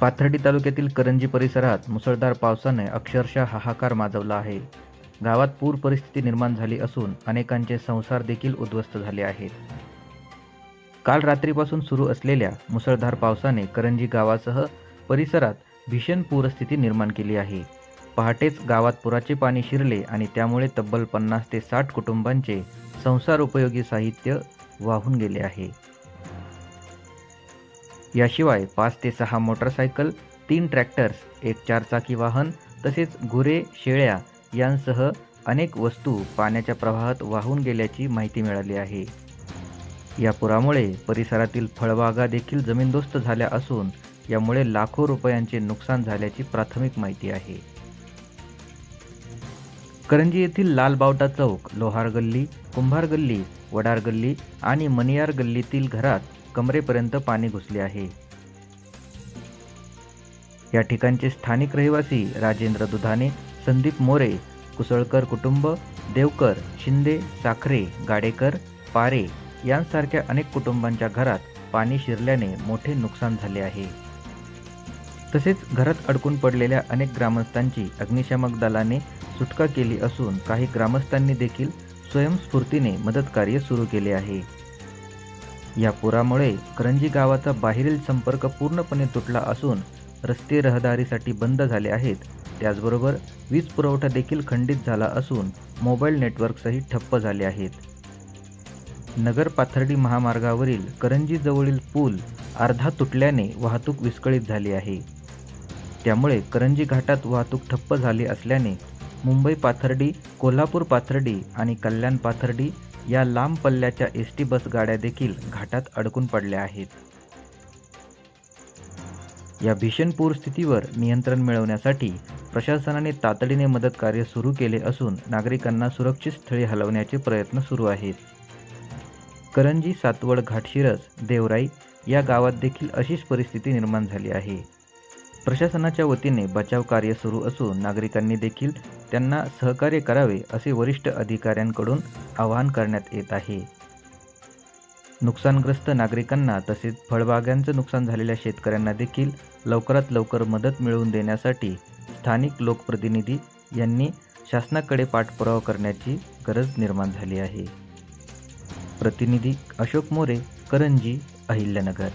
पाथर्डी तालुक्यातील करंजी परिसरात मुसळधार पावसाने अक्षरशः हाहाकार माजवला आहे. गावात पूर परिस्थिती निर्माण झाली असून अनेकांचे संसार देखील उद्ध्वस्त झाले आहेत. काल रात्रीपासून सुरू असलेल्या मुसळधार पावसाने करंजी गावासह परिसरात भीषण पूरस्थिती निर्माण केली आहे. पहाटेच गावात पुराचे पाणी शिरले आणि त्यामुळे तब्बल पन्नास ते साठ कुटुंबांचे संसार उपयोगी साहित्य वाहून गेले आहे. याशिवाय पाच ते सहा मोटरसायकल तीन ट्रॅक्टर्स एक चारचाकी वाहन तसेच गुरे शेळ्या यांसह अनेक वस्तू पाण्याच्या प्रवाहात वाहून गेल्याची माहिती मिळाली आहे. या पुरामुळे परिसरातील फळबागा देखील जमीनदोस्त झाल्या असून यामुळे लाखो रुपयांचे नुकसान झाल्याची प्राथमिक माहिती आहे. करंजी येथील लालबावटा चौक लोहार गल्ली कुंभार गल्ली वडार गल्ली आणि मनियार गल्लीतील घरात कमरेपर्यंत पाणी घुसले आहे. या ठिकाणचे स्थानिक रहिवासी राजेंद्र दुधाने संदीप मोरे कुसळकर कुटुंब देवकर शिंदे साखरे गाडेकर पारे यांसारख्या अनेक कुटुंबांच्या घरात पाणी शिरल्याने मोठे नुकसान झाले आहे. तसेच घरात अडकून पडलेल्या अनेक ग्रामस्थांची अग्निशामक दलाने सुटका केली असून काही ग्रामस्थांनी देखील स्वयंस्फूर्तीने मदतकार्य सुरू केले आहे. या पुरामुळे करंजी गावाचा बाहेरील संपर्क पूर्णपणे तुटला असून रस्ते रहदारीसाठी बंद झाले आहेत. त्याचबरोबर वीज पुरवठा देखील खंडित झाला असून मोबाईल नेटवर्कसही ठप्प झाले आहेत. नगर पाथर्डी महामार्गावरील करंजीजवळील पूल अर्धा तुटल्याने वाहतूक विस्कळीत झाली आहे. त्यामुळे करंजी घाटात वाहतूक ठप्प झाली असल्याने मुंबई पाथर्डी कोल्हापूर पाथर्डी आणि कल्याण पाथर्डी या लांब पल्ल्याच्या एस टी बस गाड्या देखील घाटात अडकून पडल्या आहेत. या भीषण पूरस्थितीवर नियंत्रण मिळवण्यासाठी प्रशासनाने तातडीने मदत कार्य सुरू केले असून नागरिकांना सुरक्षित स्थळी हलवण्याचे प्रयत्न सुरू आहेत. करंजी सातवड घाटशिरस देवराई या गावात देखील अशीच परिस्थिती निर्माण झाली आहे. प्रशासनाच्या वतीने बचाव कार्य सुरू असून नागरिकांनी देखील त्यांना सहकार्य करावे असे वरिष्ठ अधिकाऱ्यांकडून आवाहन करण्यात येत आहे. नुकसानग्रस्त नागरिकांना तसेच फळबागांचं नुकसान झालेल्या शेतकऱ्यांना देखील लवकरात लवकर मदत मिळवून देण्यासाठी स्थानिक लोकप्रतिनिधी यांनी शासनाकडे पाठपुरावा करण्याची गरज निर्माण झाली आहे. प्रतिनिधी अशोक मोरे करंजी अहिल्यानगर.